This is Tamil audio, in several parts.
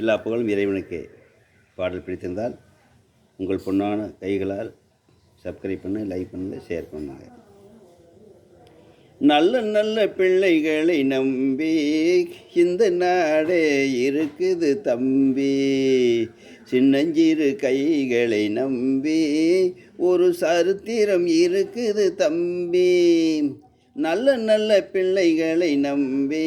எல்லா புகழும் இறைவனுக்கு. பாடல் பிடித்திருந்தால் உங்கள் பொண்ணான கைகளால் சப்ஸ்கிரைப் பண்ணு லைக் பண்ணு ஷேர் பண்ணுங்க நல்ல நல்ல பிள்ளைகளை நம்பி இந்த நாடே இருக்குது தம்பி. சின்னஞ்சிறு கைகளை நம்பி ஒரு சரித்திரம் இருக்குது தம்பி. நல்ல நல்ல பிள்ளைகளை நம்பி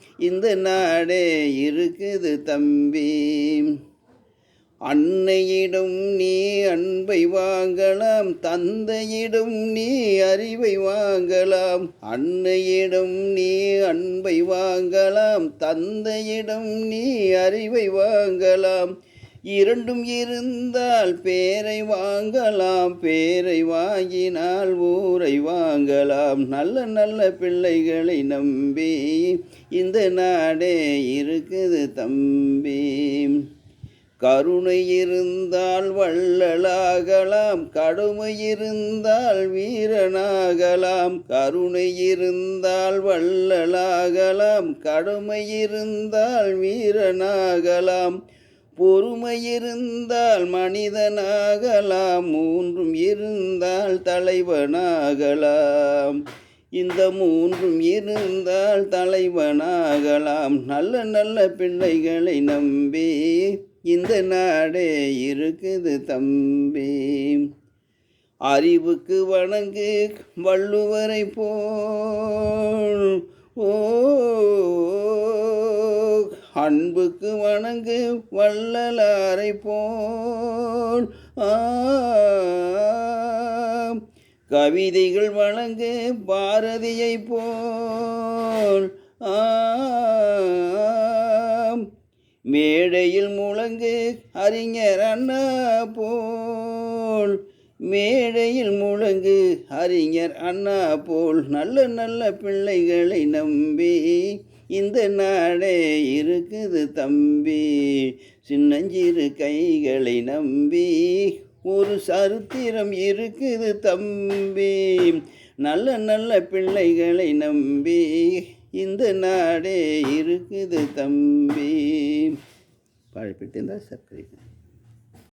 இந்த நாடே இருக்குது தம்பி. அன்னையிடம் நீ அன்பை வாங்கலாம் தந்தையிடம் நீ அறிவை வாங்கலாம். அன்னையிடம் நீ அன்பை வாங்கலாம் தந்தையிடம் நீ அறிவை வாங்கலாம். இரண்டும் இருந்தால் பேரை வாங்கலாம் பேரை வாங்கினால் ஊரை வாங்கலாம். நல்ல நல்ல பிள்ளைகளை நம்பி இந்த நாடே இருக்குது தம்பி. கருணை இருந்தால் வள்ளலாகலாம் கடுமை இருந்தால் வீரனாகலாம். கருணை இருந்தால் வள்ளலாகலாம் கடுமை இருந்தால் வீரனாகலாம். பொறுமை இருந்தால் மனிதனாகலாம் மூன்றும் இருந்தால் தலைவனாகலாம். இந்த மூன்றும் இருந்தால் தலைவனாகலாம். நல்ல நல்ல பிள்ளைகளை நம்பி இந்த நாடே இருக்குது தம்பி. அறிவுக்கு வணங்கு வள்ளுவரை போல். ஓ அன்புக்கு வணங்கு வள்ளலாரை போல். ஆ கவிதைகள் வணங்கு பாரதியை போல். ஆம். மேடையில் முழங்கு அறிஞர் அண்ணா போல். மேடையில் முழங்கு அறிஞர் அண்ணா போல். நல்ல நல்ல பிள்ளைகளை நம்பி இந்த நாடே இருக்குது தம்பி. சின்னஞ்சிறு கைகளை நம்பி ஒரு சரித்திரம் இருக்குது தம்பி. நல்ல நல்ல பிள்ளைகளை நம்பி இந்த நாடே இருக்குது தம்பி. பாழப்பிட்டு இருந்தால் சர்க்கரை.